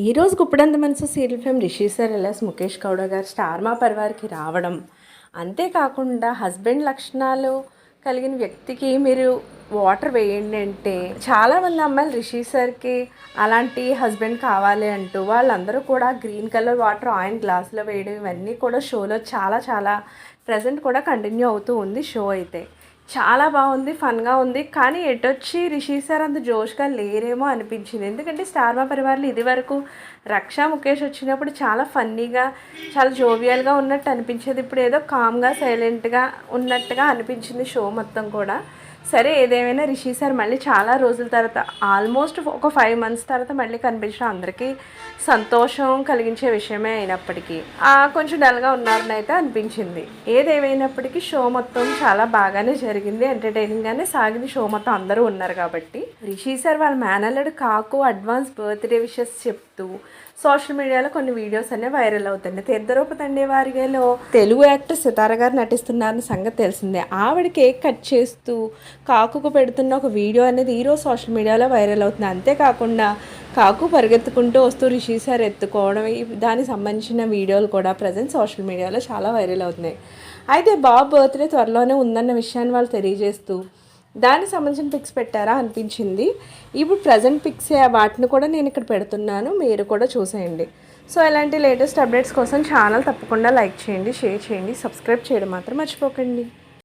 ఈరోజు గుప్పడంత మనసు serial fame Rishi sir L S Mukesh Gowda గారు స్టార్ మా పరివార్కి రావడం. అంతేకాకుండా హస్బెండ్ లక్షణాలు కలిగిన వ్యక్తికి మీరు వాటర్ వేయండి అంటే చాలామంది అమ్మాయిలు రిషి సార్కి అలాంటి హస్బెండ్ కావాలి అంటూ వాళ్ళందరూ కూడా గ్రీన్ కలర్ వాటర్ ఆయిల్ గ్లాసులో వేయడం ఇవన్నీ కూడా షోలో చాలా చాలా ప్రజెంట్ కూడా కంటిన్యూ అవుతూ ఉంది షో అయితే. చాలా బాగుంది ఫన్గా ఉంది. కానీ ఎటొచ్చి రిషి సార్ అంత జోష్గా లేరేమో అనిపించింది. ఎందుకంటే స్టార్ మా పరివార్లు ఇది వరకు రక్షా ముఖేష్ వచ్చినప్పుడు చాలా ఫన్నీగా చాలా జోవియల్గా ఉన్నట్టు అనిపించేది. ఇప్పుడు ఏదో కామ్గా సైలెంట్గా ఉన్నట్టుగా అనిపించింది షో మొత్తం కూడా. సరే ఏదేమైనా రిషి సార్ మళ్ళీ చాలా రోజుల తర్వాత ఆల్మోస్ట్ ఒక ఫైవ్ మంత్స్ తర్వాత మళ్ళీ కనిపించడం అందరికీ సంతోషం కలిగించే విషయమే అయినప్పటికీ కొంచెం డల్గా ఉన్నారనైతే అనిపించింది. ఏదేమైనప్పటికీ షో మొత్తం చాలా బాగానే జరిగింది ఎంటర్టైనింగ్గానే సాగింది షో మొత్తం అందరూ ఉన్నారు కాబట్టి. రిషి సార్ వాళ్ళ మేనల్లుడు కాకు అడ్వాన్స్ బర్త్డే విషెస్ చెప్తూ సోషల్ మీడియాలో కొన్ని వీడియోస్ అనేవి వైరల్ అవుతున్నాయి. తీర్థరూప తండేవారిలో తెలుగు యాక్టర్ సితార గారు నటిస్తున్నారన్న సంగతి తెలిసిందే. ఆవిడ కేక్ కట్ చేస్తూ కాకుకు పెడుతున్న ఒక వీడియో అనేది ఈరోజు సోషల్ మీడియాలో వైరల్ అవుతుంది. అంతేకాకుండా కాకు పరిగెత్తుకుంటూ వస్తూ రిషి సార్ ఎత్తుకోవడం దానికి సంబంధించిన వీడియోలు కూడా ప్రజెంట్ సోషల్ మీడియాలో చాలా వైరల్ అవుతున్నాయి. అయితే బాబు బర్త్డే త్వరలోనే ఉందన్న విషయాన్ని వాళ్ళు తెలియజేస్తూ దానికి సంబంధించిన పిక్స్ పెట్టారా అనిపించింది. ఇప్పుడు ప్రజెంట్ పిక్స్ వాటిని కూడా నేను ఇక్కడ పెడుతున్నాను మీరు కూడా చూసేయండి. సో ఇలాంటి లేటెస్ట్ అప్డేట్స్ కోసం ఛానల్ తప్పకుండా లైక్ చేయండి షేర్ చేయండి సబ్స్క్రైబ్ చేయడం మాత్రం మర్చిపోకండి.